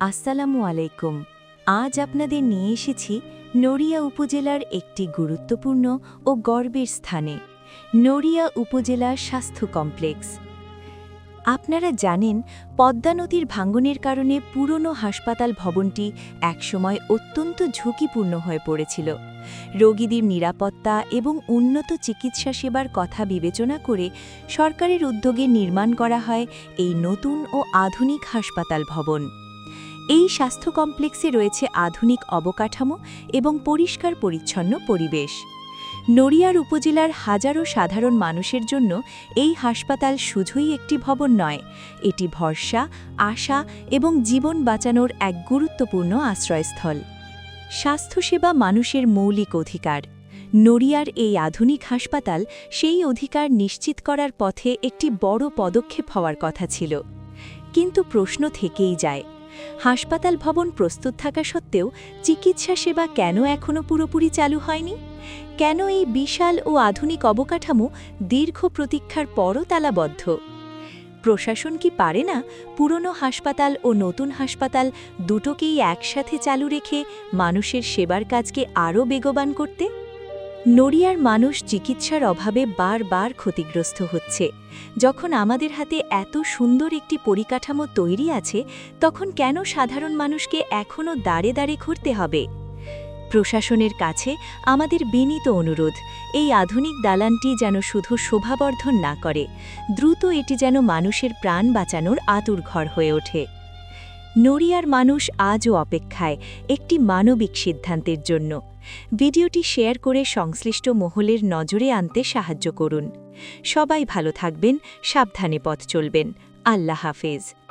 আসসালামু আলাইকুম। আজ আপনাদের নিয়ে এসেছি নড়িয়া উপজেলার একটি গুরুত্বপূর্ণ ও গর্বের স্থানে, নড়িয়া উপজেলা স্বাস্থ্য কমপ্লেক্স। আপনারা জানেন, পদ্মা নদীর ভাঙ্গনের কারণে পুরনো হাসপাতাল ভবনটি একসময় অত্যন্ত ঝুঁকিপূর্ণ হয়ে পড়েছিল। রোগীদের নিরাপত্তা এবং উন্নত চিকিৎসা সেবার কথা বিবেচনা করে সরকারের উদ্যোগে নির্মাণ করা হয় এই নতুন ও আধুনিক হাসপাতাল ভবন। এই স্বাস্থ্য কমপ্লেক্সে রয়েছে আধুনিক অবকাঠামো এবং পরিষ্কার পরিচ্ছন্ন পরিবেশ। নড়িয়ার উপজেলার হাজারো সাধারণ মানুষের জন্য এই হাসপাতাল শুধুই একটি ভবন নয়, এটি ভরসা, আশা এবং জীবন বাঁচানোর এক গুরুত্বপূর্ণ আশ্রয়স্থল। স্বাস্থ্যসেবা মানুষের মৌলিক অধিকার। নড়িয়ার এই আধুনিক হাসপাতাল সেই অধিকার নিশ্চিত করার পথে একটি বড় পদক্ষেপ হওয়ার কথা ছিল। কিন্তু প্রশ্ন থেকেই যায় হাসপাতাল ভবন প্রস্তুত থাকা সত্ত্বেও চিকিৎসা সেবা কেন এখনও পুরোপুরি চালু হয়নি? কেন এই বিশাল ও আধুনিক অবকাঠামো দীর্ঘ প্রতীক্ষার পরও তালাবদ্ধ? প্রশাসন কি পারে না পুরনো হাসপাতাল ও নতুন হাসপাতাল দুটোকেই একসাথে চালু রেখে মানুষের সেবার কাজকে আরও বেগবান করতে? নড়িয়ার মানুষ চিকিৎসার অভাবে বারবার ক্ষতিগ্রস্ত হচ্ছে। যখন আমাদের হাতে এত সুন্দর একটি পরিকাঠামো তৈরি আছে, তখন কেন সাধারণ মানুষকে এখনও দাঁড়ে দাঁড়ে ঘুরতে হবে? প্রশাসনের কাছে আমাদের বিনীত অনুরোধ, এই আধুনিক দালানটি যেন শুধু শোভাবর্ধন না করে, দ্রুত এটি যেন মানুষের প্রাণ বাঁচানোর আতুর ঘর হয়ে ওঠে। নড়িয়ার মানুষ আজও অপেক্ষায়, একটি মানবিক সিদ্ধান্তের জন্য। ভিডিওটি শেয়ার করে সংশ্লিষ্ট মহলের নজরে আনতে সাহায্য করুন। সবাই ভালো থাকবেন, সাবধানে পথ চলবেন। আল্লাহ হাফেজ।